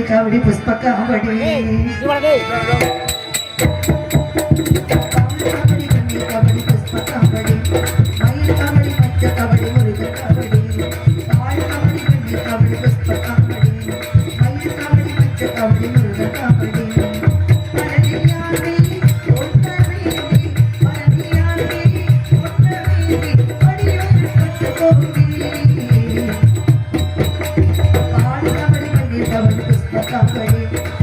ಕಾವಡಿ ಪುಷ್ಪ kavadi That.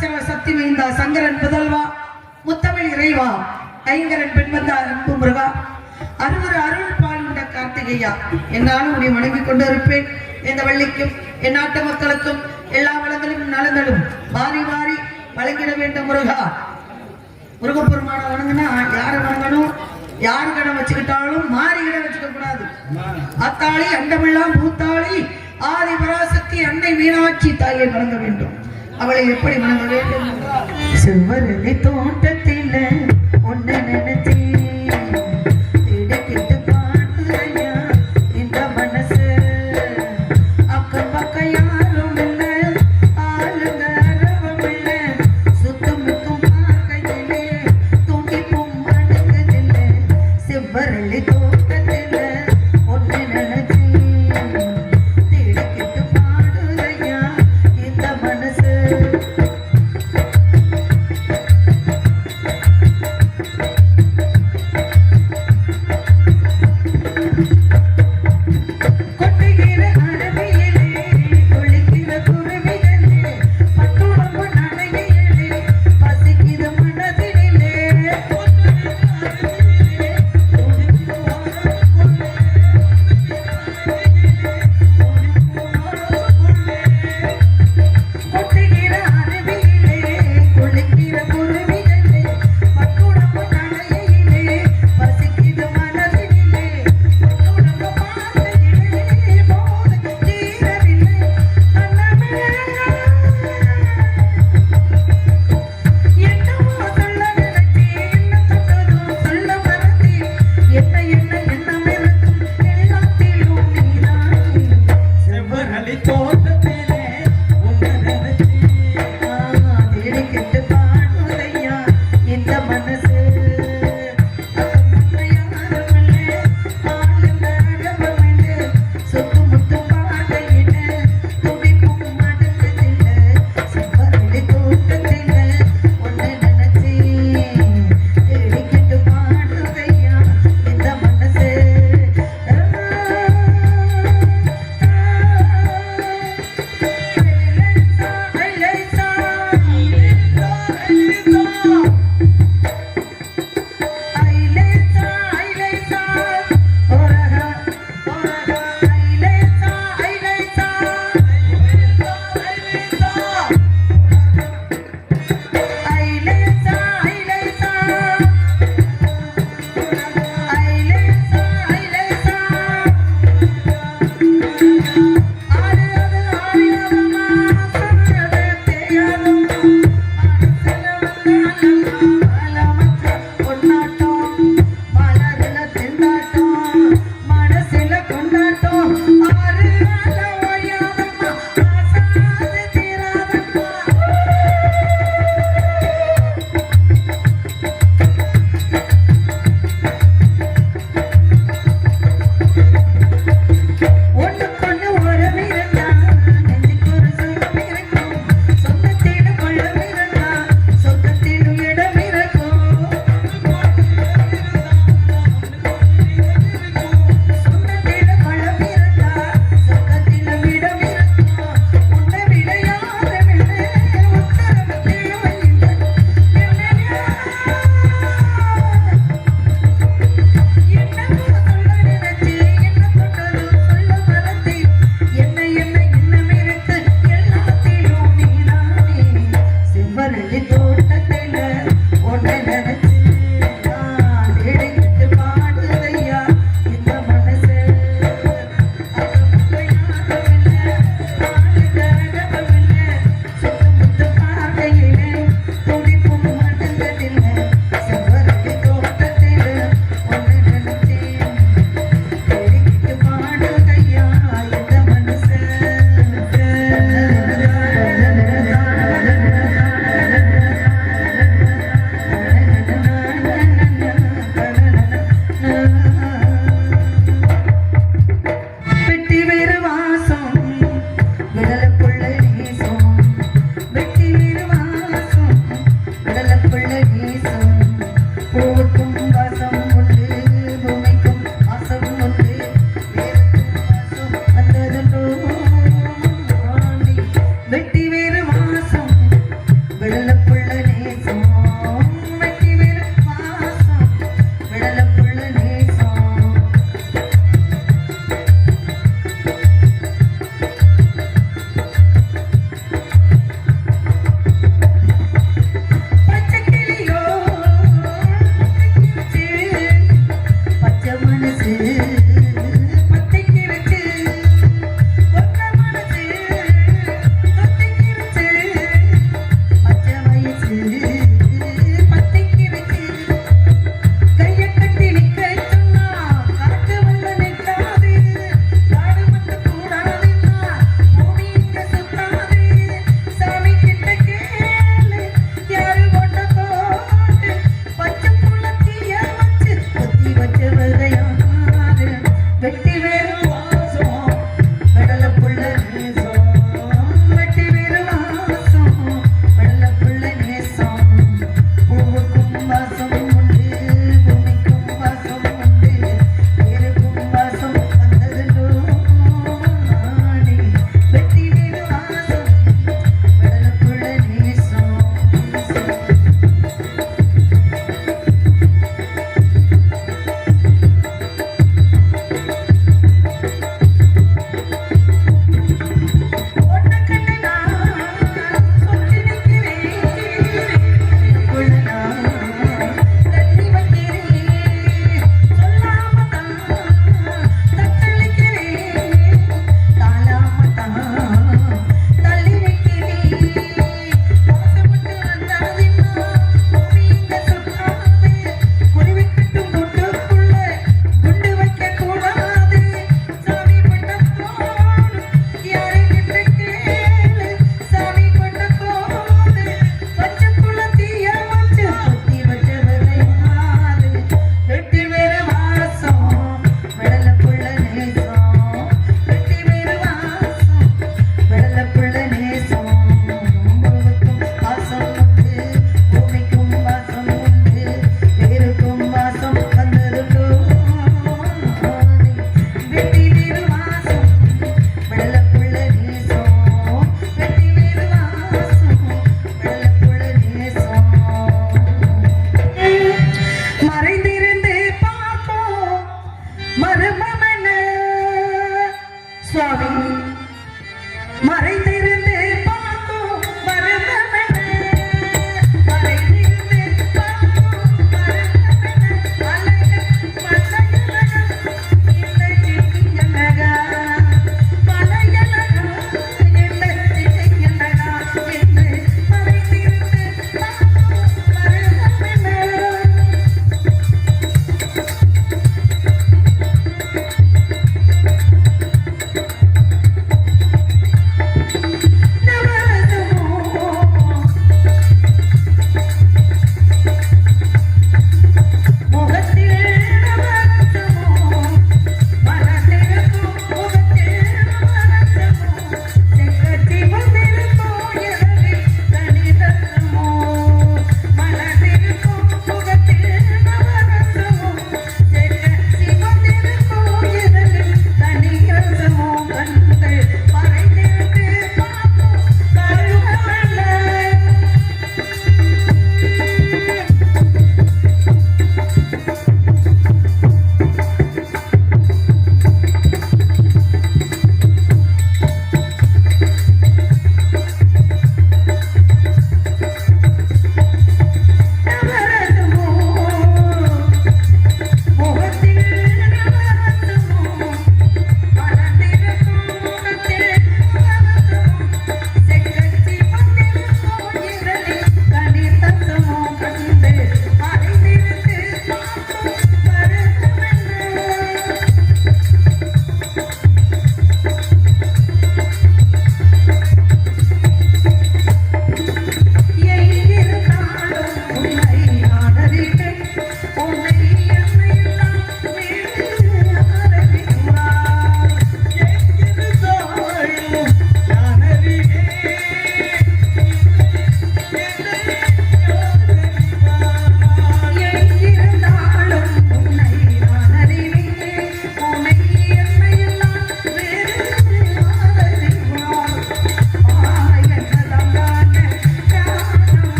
சீராட்சர சக்தி வைந்தா சங்கரன் புதல்வா முத்தமிழ் இறைவா ஐங்கரன் பெண்மந்தா அன்பு முருகா அருவர் அருள் பாலுண்ட கார்த்திகையா. என்னாலும் உடைய வணங்கிக் கொண்டு இருப்பேன் எந்த வள்ளிக்கும் என் நாட்டு மக்களுக்கும் எல்லா வளங்களும் நலங்களும் மாறி மாறி வழங்கிட வேண்டும் முருகா. முருகப்பெருமான வணங்கினா யாரை வணங்கணும்? யார் கடன் வச்சுக்கிட்டாலும் மாறி கடன் வச்சுக்க கூடாது. அத்தாளி அண்டமெல்லாம் பூத்தாளி ஆதி பராசக்தி அன்னை மீனாட்சி தாயை வணங்க வேண்டும். அவளை எப்படி மணங்க வேண்டும்? செவ்வரகை தோட்டத்தில்